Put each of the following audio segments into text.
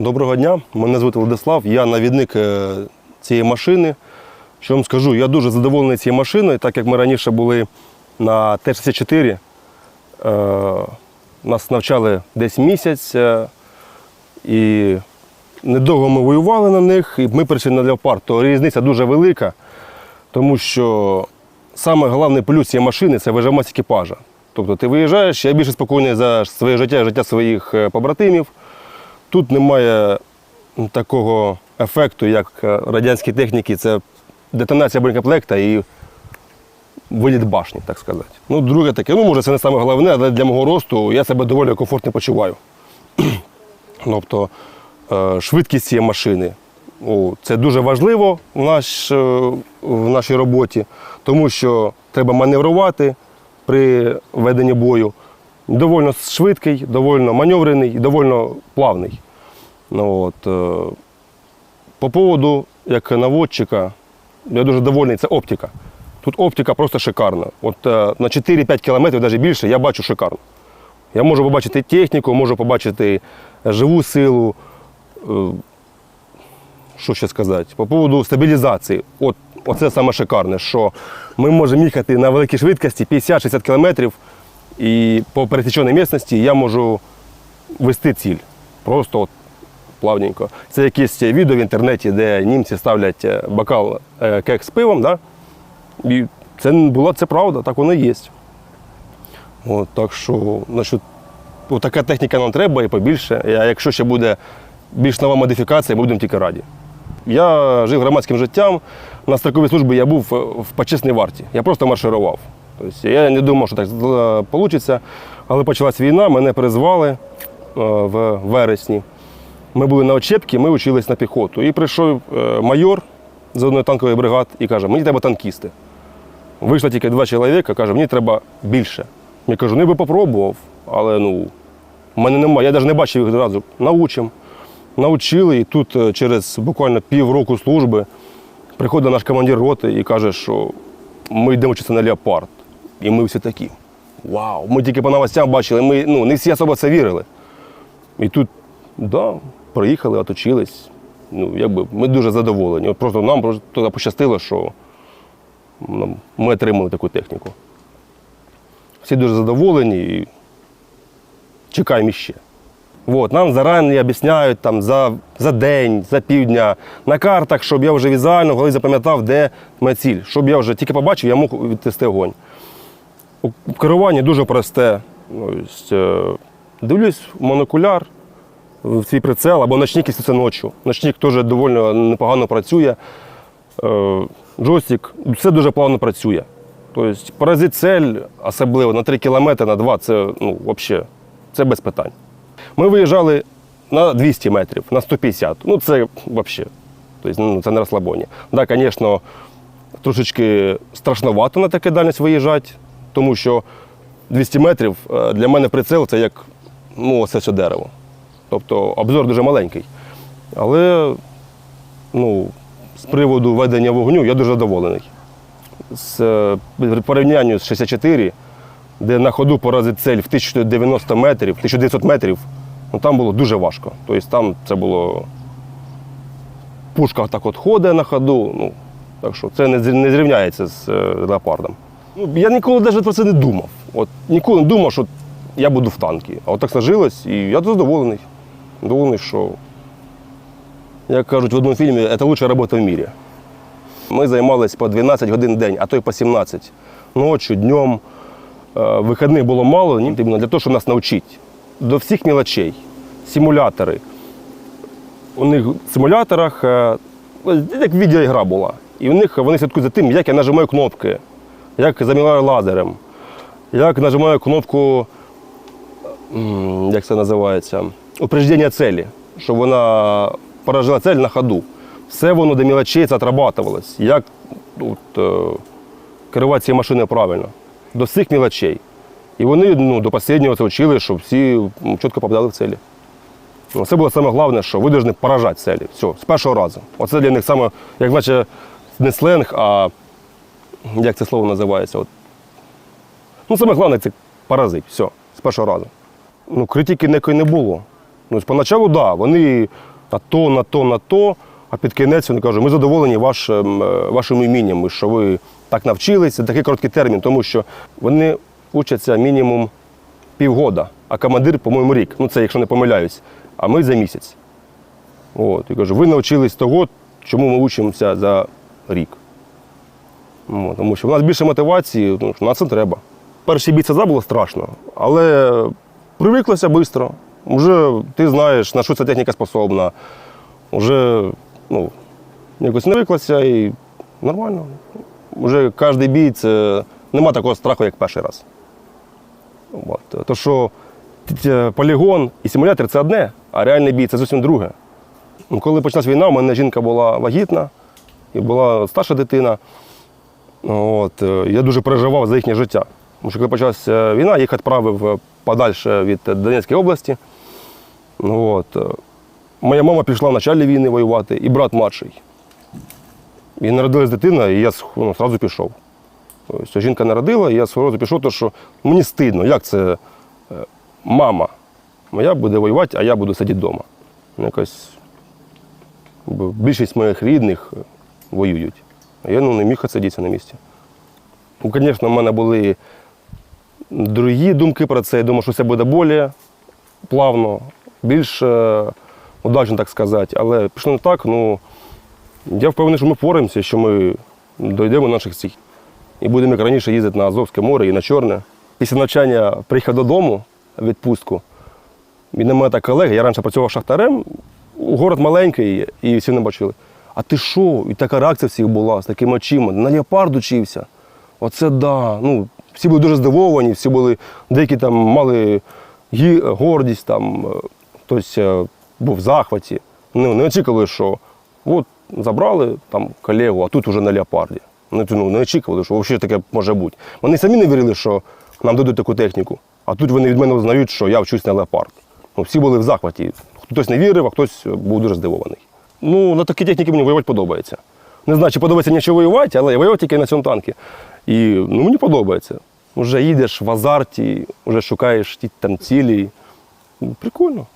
Доброго дня, мене звати Владислав, я навідник е, цієї машини. Що вам скажу, я дуже задоволений цією машиною, так як ми раніше були на Т-64. Е, Нас навчали десь місяць, е, і недовго ми воювали на них, і ми прийшли на леопард. То різниця дуже велика, тому що саме головний плюс цієї машини це вижимасть екіпажа. Тобто ти виїжджаєш, я більше спокійний за своє життя, життя своїх побратимів. Тут немає такого ефекту, як е, радянські техніки, це детонація бронекомплекта і виліт башні, так сказати. Ну, друге таке, ну може це не саме головне, але для мого росту я себе доволі комфортно почуваю. тобто е, швидкість цієї машини. О, це дуже важливо в, наш, е, в нашій роботі, тому що треба маневрувати при веденні бою. Довольно швидкий, довольно маневрений, і довольно плавний. Ну, от, е, по поводу як наводчика, я дуже довольний, це оптика. Тут оптика просто шикарна. От е, на 4-5 кілометрів, навіть більше, я бачу шикарно. Я можу побачити техніку, можу побачити живу силу. Е, Що ще сказати? По поводу стабілізації. От, оце саме шикарне, що ми можемо їхати на великій швидкості 50-60 кілометрів, і по пересіченій місцевості я можу вести ціль. Просто от плавненько. Це якісь відео в інтернеті, де німці ставлять е, бокал е, кек з пивом. Да? І це була це правда, так воно і є. От, так що, значить, така техніка нам треба і побільше. А якщо ще буде більш нова модифікація, будемо тільки раді. Я жив громадським життям. На строковій службі я був е, в почесній варті. Я просто марширував. Тобто я не думав, що так вийде. Але почалась війна, мене призвали в вересні. Ми були на очепці, ми вчились на піхоту. І прийшов е, майор з одної танкової бригади і каже, мені треба танкісти. Вийшло тільки два чоловіка, каже, мені треба більше. Я кажу, ну я би попробував, але ну, в мене немає. Я навіть не бачив їх одразу. Научимо. Научили, і тут е, через буквально півроку служби приходить наш командир роти і каже, що ми йдемо вчитися на леопард. І ми всі такі. Вау! Ми тільки по новостям бачили, ми ну, не всі особо це вірили. І тут, да, приїхали, оточились. Ну, якби, ми дуже задоволені. От просто нам просто пощастило, що ми отримали таку техніку. Всі дуже задоволені і чекаємо іще. От, нам зарані об'ясняють там, за, за день, за півдня на картах, щоб я вже візуально голові запам'ятав, де моя ціль. Щоб я вже тільки побачив, я мог відтести огонь. У дуже просте. Е, дивлюсь монокуляр, в свій прицел або ночник, якщо це ночі. Ночник теж доволі непогано працює. Е, Джойстик, все дуже плавно працює. Тобто поразити цель, особливо на 3 кілометри, на 2, це ну, взагалі, це без питань. Ми виїжджали на 200 метрів, на 150. Ну, це взагалі. Тобто, ну, це не розслабоні. Так, да, звісно, трошечки страшновато на таке дальність виїжджати, тому що 200 метрів е, для мене прицел це як ну, оце все дерево. Тобто обзор дуже маленький. Але ну, з приводу ведення вогню я дуже задоволений. З в порівнянні з 64, де на ходу поразити цель в 1090 метрів, 1900 метрів, ну, там було дуже важко. Тобто там це було. Пушка так от ходить на ходу. Ну, так що це не, зрівняється з е, леопардом. Ну, я ніколи навіть про це не думав. От, ніколи не думав, що я буду в танкі. А от так сложилось, і я задоволений. Задоволений, що, як кажуть в одному фільмі, це лучша робота в мірі. Ми займалися по 12 годин в день, а то й по 17. Ночі, днем. Е, Вихідних було мало, для того, щоб нас навчити. До всіх мілочей. Симулятори. У них в симуляторах е, як відеоігра була. І у них вони слідкують за тим, як я нажимаю кнопки, як замінаю лазером, як нажимаю кнопку, як це називається, упреждення цілі, щоб вона поражала цель на ходу. Все воно до мілочей це отрабатувалось. Як от, е, керувати цією машиною правильно. До всіх мілочей. І вони ну, до останнього це вчили, щоб всі чітко попадали в цілі. Ну, Це було саме головне, що ви повинні поражати цілі. Все, з першого разу. Оце для них саме, як наче не сленг, а як це слово називається? От. Ну, саме головне це поразити. Все, з першого разу. Ну, критики ніякої не було. Ну, поначалу, так, да, вони на то, на то, на то. А під кінець вони кажуть, ми задоволені вашим, е, вашим умінням, що ви так навчилися, такий короткий термін, тому що вони учаться мінімум півгода, а командир, по-моєму, рік. Ну це якщо не помиляюсь, а ми за місяць. От, і кажу, ви навчились того, чому ми учимося за рік. От, тому що в нас більше мотивації, ну, що на це треба. Перший бій це було страшно, але привиклося швидко. Вже ти знаєш, на що ця техніка способна. Вже ну, якось навиклася і нормально. Вже кожен бій це нема такого страху, як перший раз. От. То, що полігон і симулятор це одне, а реальний бій це зовсім друге. Ну, Коли почалась війна, у мене жінка була вагітна і була старша дитина. От, я дуже переживав за їхнє життя. Тому що коли почалася війна, їх відправив е, подальше від Донецької області. От. е, Моя мама пішла в началі війни воювати, і брат младший. І народилась дитина, і я ну, одразу пішов. Тобто, жінка народила, і я одразу пішов, тому що мені стидно, як це е, мама моя буде воювати, а я буду сидіти вдома. Ну, Якось більшість моїх рідних воюють. А я ну, не міг сидіти на місці. Ну, звісно, в мене були другі думки про це. Я думав, що все буде більш плавно, більш е, удачно, так сказати. Але пішло не так. Ну, я впевнений, що ми впораємося, що ми дійдемо до наших цілей. І будемо як раніше їздити на Азовське море і на Чорне. Після навчання приїхав додому в відпустку. І на мене так колеги, я раніше працював шахтарем, город маленький, і всі не бачили. А ти що? І така реакція всіх була з такими очима. На леопард учився. Оце да. Ну, всі були дуже здивовані, всі були, деякі там мали гі- гордість, там, е, хтось е, був в захваті. Ну, не очікували, що от забрали там колегу, а тут уже на леопарді. Вони ну, не очікували, що взагалі таке може бути. Вони самі не вірили, що нам дадуть таку техніку. А тут вони від мене узнають, що я вчусь на леопард. Ну, всі були в захваті. Хтось не вірив, а хтось був дуже здивований. Ну, на такій техніці мені воювати подобається. Не знаю, чи подобається ще воювати, але я воював тільки на цьому танку. І ну, мені подобається. Вже їдеш в азарті, вже шукаєш ті там цілі. Ну, Прикольно.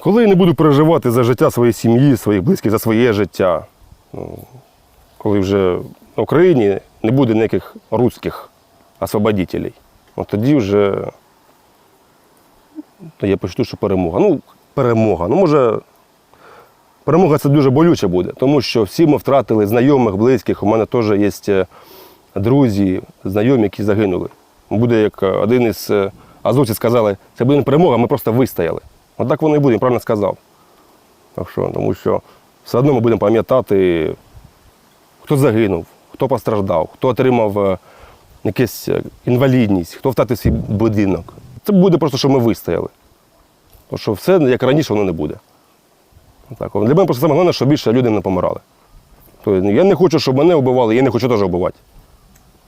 Коли я не буду переживати за життя своєї сім'ї, своїх близьких, за своє життя, ну, коли вже в Україні не буде ніяких руських освободителей, от тоді вже я почну, що перемога. Ну, перемога. Ну, може, перемога це дуже болюче буде, тому що всі ми втратили знайомих, близьких. У мене теж є е, друзі, знайомі, які загинули. Буде як е, один із е, азовців сказали, це буде не перемога, ми просто вистояли. От так воно і буде, він правильно сказав. Так що, тому що все одно ми будемо пам'ятати, хто загинув, хто постраждав, хто отримав е, якусь інвалідність, хто втратив свій будинок. Це буде просто, що ми вистояли. Тому що все, як раніше, воно не буде. Так, для мене просто саме головне, щоб більше люди не помирали. Тобто, я не хочу, щоб мене вбивали, я не хочу теж вбивати.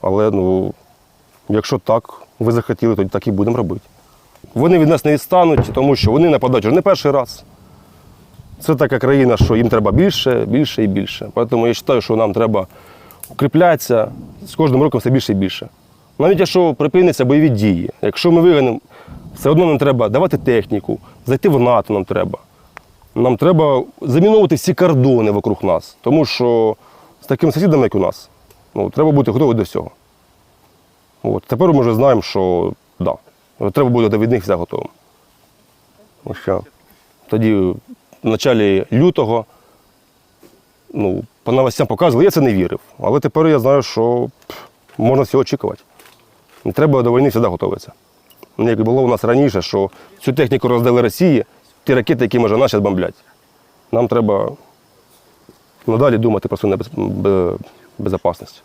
Але ну, якщо так, ви захотіли, то так і будемо робити. Вони від нас не відстануть, тому що вони нападають вже не перший раз. Це така країна, що їм треба більше, більше і більше. Тому я вважаю, що нам треба укріплятися з кожним роком все більше і більше. Навіть якщо припиняться бойові дії, якщо ми вигинемо, все одно нам треба давати техніку, зайти в НАТО нам треба. Нам треба заміновувати всі кордони вокруг нас, тому що з такими сусідами, як у нас, ну, треба бути готовим до всього. От. Тепер ми вже знаємо, що да, треба буде від них все готовим. Що тоді, в початку лютого, ну, по новостям показували, я це не вірив. Але тепер я знаю, що можна всього очікувати. Не треба до війни завжди готуватися. Ну, Як було у нас раніше, що цю техніку роздали Росії, ті ракети, які може наші бомблять. Нам треба надалі думати про свою небез- бе- безпечність.